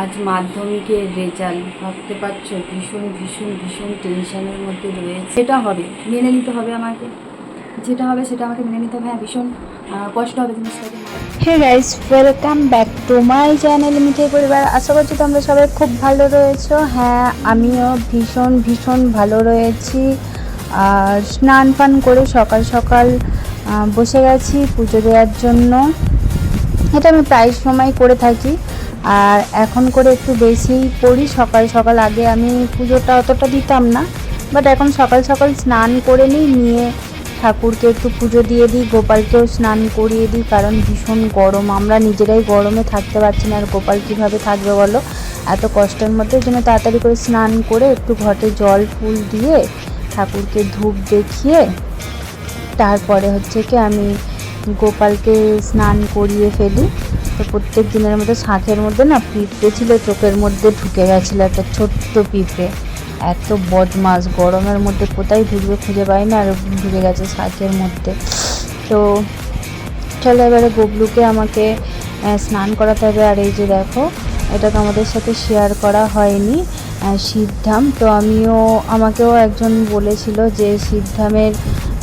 আজ মাধ্যমিকের রেজাল্ট ভাবতে পারছ, ভীষণ ভীষণ ভীষণ টেনশনের মধ্যে রয়েছে। সেটা হবে, মেনে নিতে হবে আমাকে। যেটা হবে সেটা আমাকে মেনে নিতে হবে। হ্যাঁ ভীষণ কষ্ট হবে জিনিসটাকে hey guys welcome back to my channel Mithai পরিবার। আশা করছি তোমরা সবাই খুব ভালো রয়েছো। হ্যাঁ আমিও ভীষণ ভীষণ ভালো রয়েছি। আর স্নান পান করে সকাল সকাল বসে গেছি পুজো দেওয়ার জন্য। এটা আমি প্রায় সময় করে থাকি। আর এখন করে একটু বেশিই করি, সকাল সকাল আগে আমি পুজোটা অতটা দিতাম না বাট এখন সকাল সকাল স্নান করে নিই, নিয়ে ঠাকুরকে একটু পুজো দিয়ে দিই, গোপালকেও স্নান করিয়ে দিই, কারণ ভীষণ গরম, আমরা নিজেরাই গরমে থাকতে পারছি না, আর গোপাল কীভাবে থাকবে বলো? এত কষ্টের মধ্যে জন্য তাড়াতাড়ি করে স্নান করে একটু ঘটে জল, ফুল দিয়ে ঠাকুরকে ধূপ দেখিয়ে, তারপরে হচ্ছে কি আমি গোপালকে স্নান করিয়ে ফেলি। তো প্রত্যেক দিনের মধ্যে শাঁখের মধ্যে না পিঁপড়ে ছিল, চোখের মধ্যে ঢুকে গেছিল একটা ছোট্ট পিঁপড়ে। এত বদমাস গরমের মধ্যে কোথায় ঢুকবে খুঁজে পাই না, আর ঢুকে গেছে শাঁখের মধ্যে। তো চলো এবারে গবলুকে আমাকে স্নান করাতে হবে। আর এই যে দেখো, এটা তো আমাদের সাথে শেয়ার করা হয়নি সিদ্ধাম তো আমিও, আমাকেও একজন বলেছিল যে সিদ্ধামের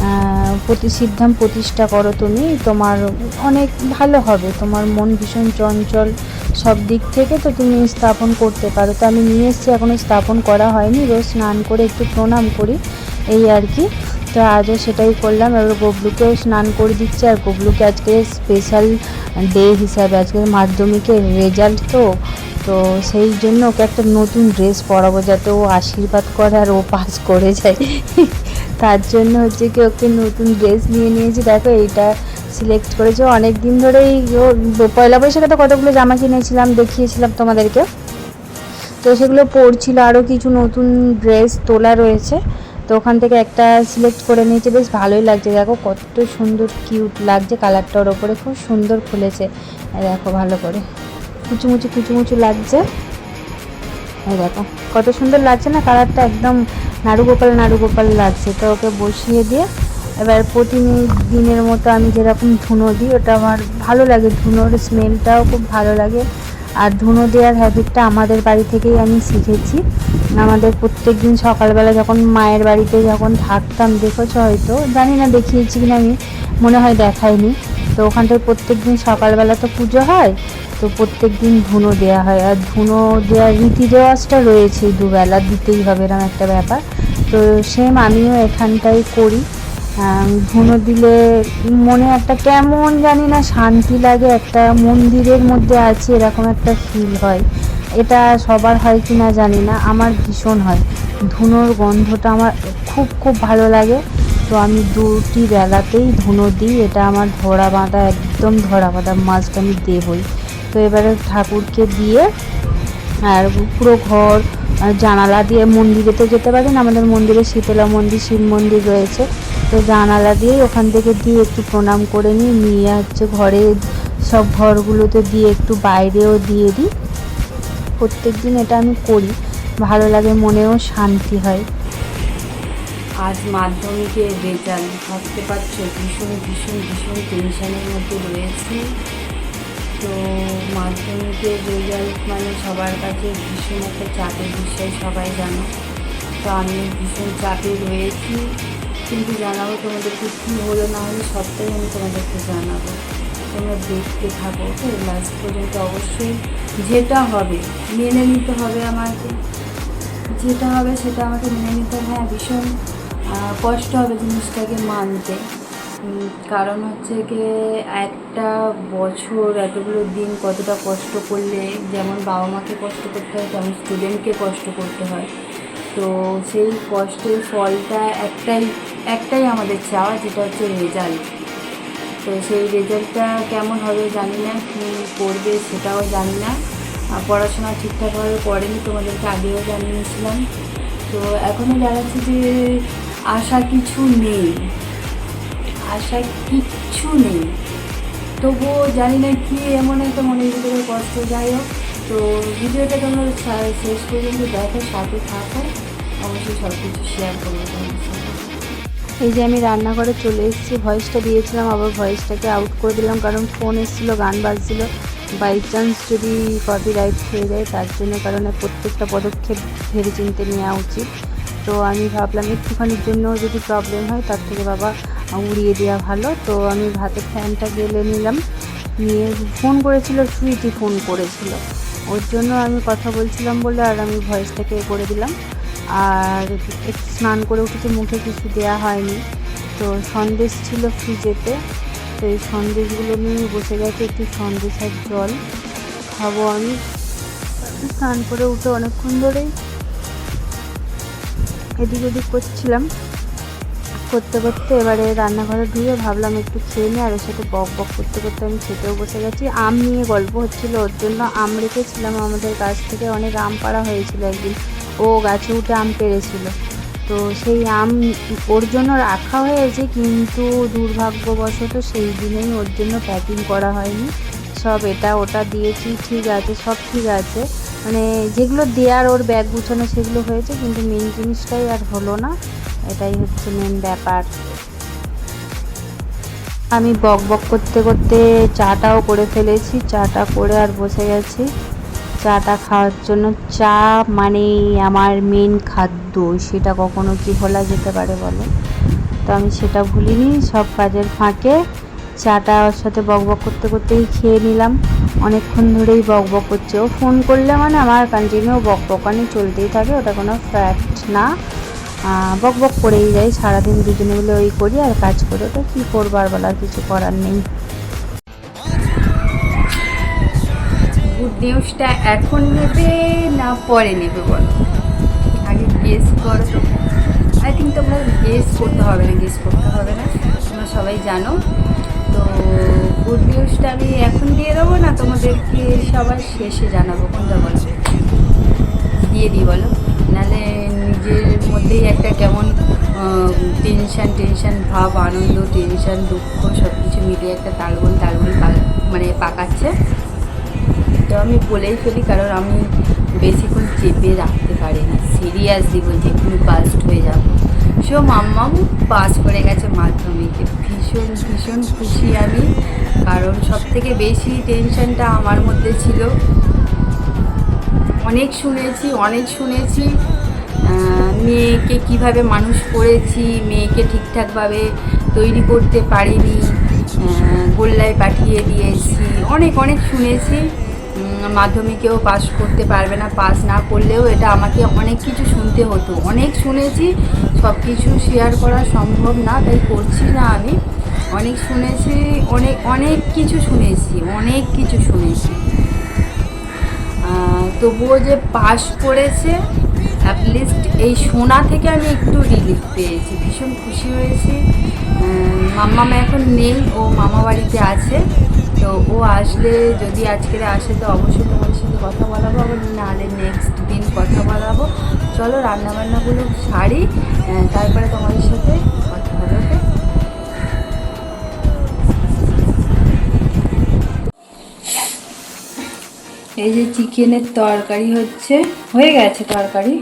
আহ, প্রতি সিদ্ধাম প্রতিষ্ঠা করো তুমি। তোমার অনেক ভালো হবে। তোমার মন ভীষণ চঞ্চল সব দিক থেকে তো তুমি স্থাপন করতে পারো। তো আমি নিয়ে এসেছি এখনও স্থাপন করা হয়নি। রোজ স্নান করে একটু প্রণাম করি এই আর কি। তো আজও সেটাই করলাম। এবার গবলুকেও স্নান করে দিচ্ছি। আর গবলুকে আজকে স্পেশাল ডে হিসাবে আজকে মাধ্যমিকের রেজাল্ট তো। তো সেই জন্য ওকে একটা নতুন ড্রেস পরাবো যাতে ও আশীর্বাদ করে আর ও পাস করে যায়। তার জন্য হচ্ছে কি ওকে নতুন ড্রেস নিয়ে নিয়েছি। দেখো এইটা সিলেক্ট করেছে। অনেক দিন ধরেই পয়লা বৈশাখে তো কতগুলো জামা কিনেছিলাম, দেখিয়েছিলাম তোমাদেরকে তো সেগুলো পরছিল। আরও কিছু নতুন ড্রেস তোলা রয়েছে। তো ওখান থেকে একটা সিলেক্ট করে নিয়েছে। বেশ ভালোই লাগছে। দেখো কত সুন্দর কিউট লাগছে। কালারটা ওর ওপরে খুব সুন্দর খুলেছে। দেখো ভালো করে। কুচুমুচু কুচুমুচু লাগছে। দেখো, কত সুন্দর লাগছে না? কালারটা একদম নাড়ু গোপাল নাড়ু গোপাল লাগছে। তো ওকে বসিয়ে দিয়ে এবার প্রতিদিনের মতো আমি যেরকম ধুনো দিই, ওটা আমার ভালো লাগে। ধুনোর স্মেলটাও খুব ভালো লাগে। আর ধুনো দেওয়ার হ্যাবিটটা আমাদের বাড়ি থেকেই আমি শিখেছি। আমাদের প্রত্যেক দিন সকালবেলা যখন মায়ের বাড়িতে যখন থাকতাম, দেখেছ হয়তো? জানি না দেখিয়েছি কিনা আমি, মনে হয় দেখাইনি তো ওখানটায় প্রত্যেক দিন সকালবেলা তো পুজো হয়, তো প্রত্যেক দিন ধুনো দেওয়া হয়। আর ধুনো দেওয়ার রীতি রেওয়াজটা রয়েছে দুবেলা, দিতেই হবে এরকম একটা ব্যাপার। তো সেম আমিও এখানটাই করি। ধুনো দিলে মনে একটা কেমন জানি না শান্তি লাগে, একটা মন্দিরের মধ্যে আছে এরকম একটা ফিল হয়। এটা সবার হয় কি না জানি না, আমার ভীষণ হয়। ধুনোর গন্ধটা আমার খুব খুব ভালো লাগে। তো আমি দুটি বেলাতেই ধুনো দিই, এটা আমার ধরা বাঁধা, একদম ধরা বাঁধা মাছটা আমি দেবই। তো এবারে ঠাকুরকে দিয়ে আর পুরো ঘর জানালা দিয়ে মন্দিরে তো যেতে পারেন আমাদের মন্দিরে শীতলা মন্দির, শিব মন্দির রয়েছে। তো জানালা দিয়েই ওখান থেকে দিয়ে একটু প্রণাম করে নিই, নিয়ে হচ্ছে ঘরে সব ঘরগুলোতে দিয়ে একটু বাইরেও দিয়ে দিই। প্রত্যেক দিন এটা আমি করি, ভালো লাগে, মনেও শান্তি হয়। আজ মাধ্যমিকের রেজাল্ট ভাবতে পারছ? ভীষণ ভীষণ ভীষণ টেনশনের মধ্যে রয়েছি তো মাধ্যমিকের রেজাল্ট মানে সবার কাছে ভীষণ একটা চাপের বিষয়, সবাই জানো। তো আমি ভীষণ চাপে রয়েছি। কিন্তু জানাব তোমাদেরকে কী হলো, না হলো, সবটাই আমি তোমাদেরকে জানাব। তোমরা দেখতে থাকো, তো লাস্ট পর্যন্ত অবশ্যই যেটা হবে, মেনে নিতে হবে আমাকে। যেটা হবে সেটা আমাকে মেনে নিতে হবে। হ্যাঁ ভীষণ কষ্ট হবে জিনিসটাকে মানতে। কারণ হচ্ছে কি, একটা বছর, এতগুলো দিন কতটা কষ্ট করলে, যেমন বাবা মাকে কষ্ট করতে হয়, তেমন স্টুডেন্টকে কষ্ট করতে হয়। তো সেই কষ্টের ফলটা একটাই একটাই আমাদের চাওয়া, যেটা হচ্ছে রেজাল্ট তো সেই রেজাল্টটা কেমন হবে জানি না, কী করবে সেটাও জানি না। পড়াশোনা ঠিকঠাকভাবে করেনি, তোমাদেরকে আগেও জানিয়েছিলাম। তো এখনও জানাচ্ছি যে আশা কিছু নেই। আশা কিচ্ছু নেই। তবুও জানি না কি এমন একটা মনের ভিতরে কষ্ট। যাই হোক, তো ভিডিওটা তোমরা শেষ পর্যন্ত দেখো, সাথে থাকো। অবশ্যই সব কিছু শেয়ার করব এই যে আমি রান্নাঘরে চলে এসেছি ভয়েসটা দিয়েছিলাম, আবার ভয়েসটাকে আউট করে দিলাম, কারণ ফোন এসেছিল, গান বাজছিলো। বাই চান্স যদি কপিরাইট হয়ে যায়, তার জন্য কারণে প্রত্যেকটা পদক্ষেপ ভেবে চিনতে নেওয়া উচিত। তো আমি ভাবলাম একটুখানির জন্য যদি প্রবলেম হয়, তার থেকে বাবা উড়িয়ে দেওয়া ভালো। তো আমি ভাতের ফ্যানটা গেলে নিলাম। নিয়ে ফোন করেছিল, সুইটি ফোন করেছিল। ওর জন্য আমি কথা বলছিলাম বলে আর আমি ভয়েসটাকে করে দিলাম। আর একটু স্নান করে উঠেছে, মুখে কিছু দেওয়া হয়নি। তো সন্দেশ ছিল ফ্রিজেতে। তো এই সন্দেশগুলো নিয়ে বসে গেছে, একটু সন্দেশ আর জল খাব আমি। স্নান করে উঠে অনেকক্ষণ ধরেই এদিক ওদিক করছিলাম। করতে করতে এবারে রান্নাঘরে ঢুকে ভাবলাম একটু খেয়ে নিই আর ওর সাথে বক বক করতে করতে আমি খেতেও বসে গেছি। আম নিয়ে গল্প হচ্ছিল, ওর জন্য আম রেখেছিলাম আমাদের গাছ থেকে, অনেক আম পাড়া হয়েছিল একদিন। ও গাছে উঠে আম পেড়েছিল। তো সেই আম ওর জন্য রাখা হয়েছে, কিন্তু দুর্ভাগ্যবশত সেই দিনেই ওর জন্য প্যাকিং করা হয়নি। সব এটা ওটা দিয়েছি, ঠিক আছে, সব ঠিক আছে। মানে যেগুলো দেওয়ার ওর ব্যাগ গুছানো সেগুলো হয়েছে, কিন্তু মেন জিনিসটাই আর হলো না। এটাই হচ্ছে মেন ব্যাপার। আমি বক বক করতে করতে চাটাও করে ফেলেছি, চাটা করে আর বসে গেছি। চাটা খাওয়ার জন্য চা মানে আমার মেন খাদ্য, সেটা কখনো কি ভোলা যেতে পারে বলো? তো আমি সেটা ভুলিনি, সব কাজের ফাঁকে চাটা ওর সাথে বক বক করতে করতেই খেয়ে নিলাম। অনেকক্ষণ ধরেই বক বক করছে। ও ফোন করলে মানে আমার কন্টিনিউ বক বকানি চলতেই থাকে ওটা কোনো ফ্যাক্ট না। আহ, বক বক করেই যাই সারাদিন দুজনে মিলে ওই করি আর কাজ করে। তো কী করবার বলার কিছু করার নেই। গুড নিউজটা এখন নেবে না পরে নেবে বলো? আগে গেস করো আই থিঙ্ক তোমরা গেস করতে হবে না গেস করতে হবে না। তোমরা সবাই জানো। তো গুড নিউজটা আমি এখন দিয়ে দেবো না, তোমাদেরকে সবার শেষে জানাব। কোনটা বলো? দিয়ে দিই, বলো। নাহলে নিজের মধ্যেই একটা কেমন টেনশান টেনশান ভাব, আনন্দ টেনশান দুঃখ সব কিছু মিলিয়ে একটা তালগোল তালগোল মানে পাকাচ্ছে। তো আমি বলেই ফেলি, কারণ আমি বেশিক্ষণ চেপে রাখতে পারি না। সিরিয়াসলি বলছি এক্ষুনি পাস্ট হয়ে যাব। সো মাম্মাম পাস করে গেছে মাধ্যমিকে। ভীষণ ভীষণ খুশি আমি। কারণ সব থেকে বেশি টেনশনটা আমার মধ্যে ছিল। অনেক শুনেছি অনেক শুনেছি মেয়েকে কীভাবে মানুষ করেছি, মেয়েকে ঠিকঠাকভাবে তৈরি করতে পারিনি গোল্লায় পাঠিয়ে দিয়েছি, অনেক অনেক শুনেছি। মাধ্যমিকেও পাস করতে পারবে না পাস না করলেও এটা আমাকে অনেক কিছু শুনতে হতো। অনেক শুনেছি, সব কিছু শেয়ার করা সম্ভব না, তাই করছি না আমি। অনেক শুনেছি, অনেক অনেক কিছু শুনেছি, অনেক কিছু শুনেছি। তবুও যে পাশ করেছে অ্যাটলিস্ট এই সোনা থেকে আমি একটু রিলিফ পেয়েছি। ভীষণ খুশি হয়েছি। মাম্মা এখন নেই, ও মামা বাড়িতে আছে। তো ও আসলে যদি আজকের আসে, তো অবশ্যই তোমার সাথে কথা বলাবো, আবার নাহলে নেক্সট দিন কথা বলাবো। চলো রান্নাবান্নাগুলো সারি তারপরে তোমাদের সাথে কথা হবে এই যে চিকেনের তরকারি হচ্ছে, হয়ে গেছে তরকারি?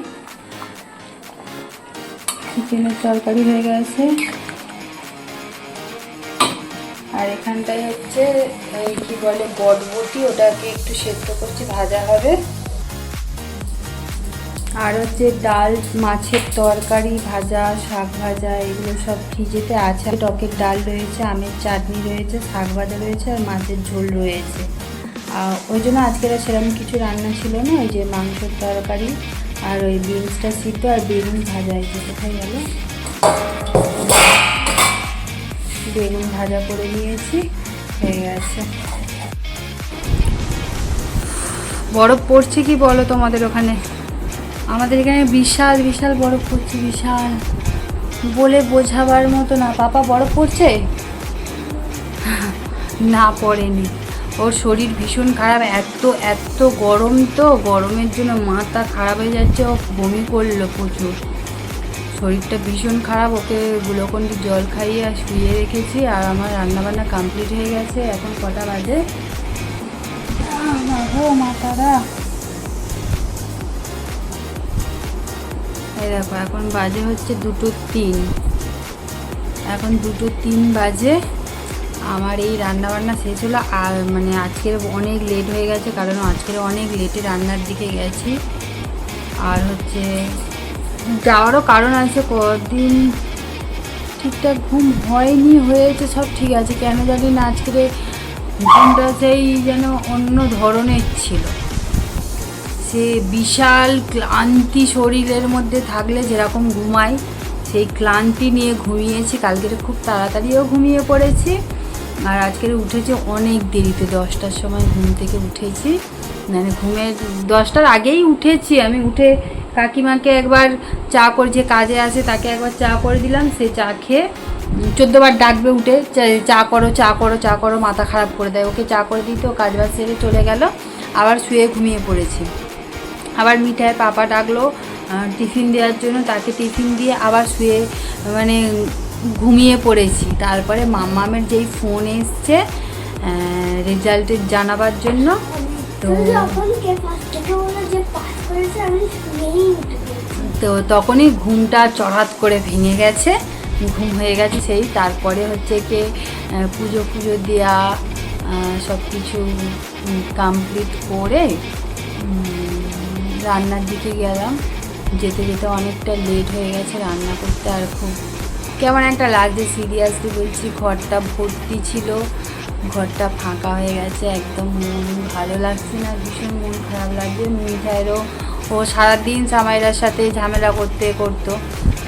চিকেনের তরকারি হয়ে গেছে। এখানটায় হচ্ছে কি বলে, বটবটি, ওটাকে একটু সেদ্ধ করছি, ভাজা হবে। আর হচ্ছে ডাল, মাছের তরকারি, ভাজা, শাক ভাজা, এগুলো সব ফ্রিজেতে আছে। টকের ডাল রয়েছে, আমের চাটনি রয়েছে, শাক ভাজা রয়েছে, আর মাছের ঝোল রয়েছে। ওই জন্য আজকের আর সেরকম কিছু রান্না ছিল না, ওই যে মাংসের তরকারি আর ওই বিনসটা সিদ্ধ আর বেগুন ভাজা এই যে কোথায় গেল? বেগুন ভাজা করে নিয়েছি, হয়ে গেছে। বরফ পড়ছে কি বলো তোমাদের ওখানে? আমাদের এখানে বিশাল বিশাল বরফ পড়ছে, বিশাল। বলে বোঝাবার মতো না। পাপা, বরফ পড়ছে? না, পড়েনি। ওর শরীর ভীষণ খারাপ। এত এত গরম তো। গরমের জন্য মাথা খারাপ হয়ে যাচ্ছে। ও বমি করল প্রচুর। শরীরটা ভীষণ খারাপ ওকে গ্লুকন্ডি জল খাইয়ে আর শুয়ে রেখেছি আর আমার রান্নাবান্না কমপ্লিট হয়ে গেছে এখন কটা বাজে? মাতারা। এই দেখো এখন বাজে হচ্ছে দুটো তিন। এখন দুটো তিন বাজে আমার এই রান্না বান্না শেষ হলো আর মানে আজকের অনেক লেট হয়ে গেছে কারণ আজকের অনেক লেটে রান্নার দিকে গেছি। আর হচ্ছে যাওয়ারও কারণ আছে, কদিন ঠিকঠাক ঘুম হয়নি, হয়েছে, সব ঠিক আছে। কেন জানি না, আজকের ঘুমটা সেই যেন অন্য ধরনের ছিল। সে বিশাল ক্লান্তি শরীরের মধ্যে থাকলে যেরকম ঘুমাই, সেই ক্লান্তি নিয়ে ঘুমিয়েছি। কালকের খুব তাড়াতাড়িও ঘুমিয়ে পড়েছি। আর আজকের উঠেছি অনেক দেরিতে, দশটার সময় ঘুম থেকে উঠেছি। মানে ঘুমের, দশটার আগেই উঠেছি আমি, উঠে কাকিমাকে একবার চা করে যে কাজে আসে, তাকে একবার চা করে দিলাম। সে চা খেয়ে চোদ্দোবার ডাকবে উঠে, চা- করো, চা করো চা করো, মাথা খারাপ করে দেয়। ওকে চা করে দিতে, ও কাজ বাজ সেরে চলে গেল। আবার শুয়ে ঘুমিয়ে পড়েছি। আবার মিঠায় পাপা ডাকলো টিফিন দেওয়ার জন্য। তাকে টিফিন দিয়ে আবার শুয়ে মানে ঘুমিয়ে পড়েছি। তারপরে মাম্মামের যেই ফোন এসছে রেজাল্টের জানাবার জন্য তো তো তখনই ঘুমটা চড়াত করে ভেঙে গেছে। ঘুম হয়ে গেছে সেই তারপরে হচ্ছে কি পুজো পুজো দেওয়া সব কিছু কমপ্লিট করে রান্নার দিকে গেলাম। যেতে যেতে অনেকটা লেট হয়ে গেছে রান্না করতে আর খুব কেমন একটা লাগছে। সিরিয়াসলি বলছি ঘরটা ভর্তি ছিল। ঘরটা ফাঁকা হয়ে গেছে, একদম মন ভালো লাগছে না, ভীষণ মন খারাপ লাগছে। মিঠাইয়েরও ও সারাদিন জামাইরার সাথে ঝামেলা করতে করতো।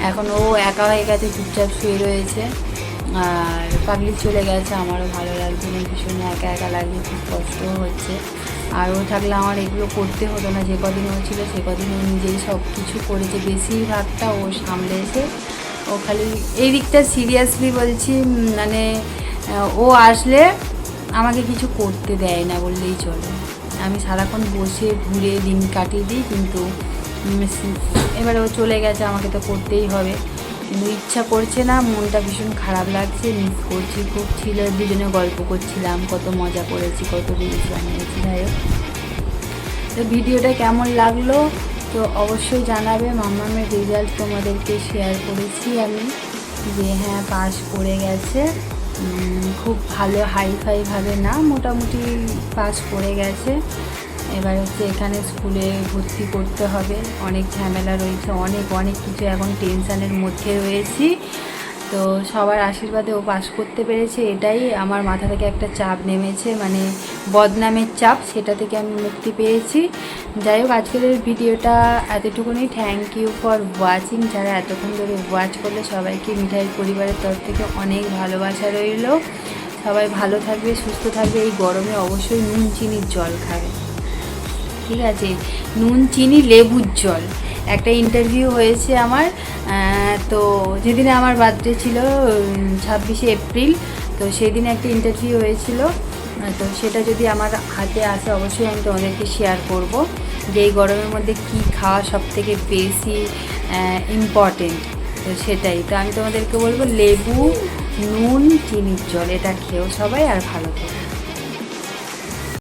এখন ও একা হয়ে গেছে, চুপচাপ শুয়ে রয়েছে। আর পাবলিক চলে গেছে, আমারও ভালো লাগছে না, ভীষণ একা একা লাগছে, খুব কষ্টও হচ্ছে। আর ও থাকলে আমার এগুলো করতে হতো না, যে কদিন ও ছিল সে কদিন ও নিজেই সব কিছু করেছে। বেশিরভাগটা ও সামলেছে ও খালি, এই দিকটা সিরিয়াসলি বলছি মানে ও আসলে আমাকে কিছু করতে দেয় না বললেই চলে। আমি সারাক্ষণ বসে ঘুরে দিন কাটিয়ে দিই, কিন্তু এবারে ও চলে গেছে, আমাকে তো করতেই হবে। কিন্তু ইচ্ছা করছে না, মনটা ভীষণ খারাপ লাগছে, মিস করছি, খুব ছিল, দুজনে গল্প করছিলাম, কত মজা করেছি, কত রিলস বানিয়েছি, যাই তো ভিডিওটা কেমন লাগল, তো অবশ্যই জানাবে, মামামের রেজাল্ট তোমাদেরকে শেয়ার করেছি আমি, যে হ্যাঁ পাস করে গেছে। খুব ভালো হাইফাইভাবে না, মোটামুটি পাস করে গেছে। এবার হচ্ছে এখানে স্কুলে ভর্তি করতে হবে। অনেক ঝামেলা রয়েছে, অনেক অনেক কিছু এখন টেনশানের মধ্যে রয়েছি। তো সবার আশীর্বাদে ও পাস করতে পেরেছে, এটাই আমার মাথা থেকে একটা চাপ নেমেছে মানে বদনামের চাপ, সেটা থেকে আমি মুক্তি পেয়েছি। যাই হোক, আজকের ভিডিওটা এতটুকুনি। থ্যাংক ইউ ফর ওয়াচিং যারা এতক্ষণ ধরে ওয়াচ করলে সবাইকে মিঠাই পরিবারের তরফ থেকে অনেক ভালোবাসা রইল। সবাই ভালো থাকবে, সুস্থ থাকবে, এই গরমে অবশ্যই নুন, চিনির জল খাবে। ঠিক আছে? নুন, চিনি, লেবুর জল। একটা ইন্টারভিউ হয়েছে আমার তো যেদিনে আমার বার্থডে ছিল ছাব্বিশে এপ্রিল, তো সেদিন একটা ইন্টারভিউ হয়েছিল। তো সেটা যদি আমার হাতে আসে, অবশ্যই আমি তোমাদেরকে শেয়ার করব যে এই গরমের মধ্যে কী খাওয়া সব থেকে বেশি ইম্পর্টেন্ট তো সেটাই। তো আমি তোমাদেরকে বলব, লেবু, নুন, চিনির জল, এটা খেয়েও সবাই আর ভালো থাকবে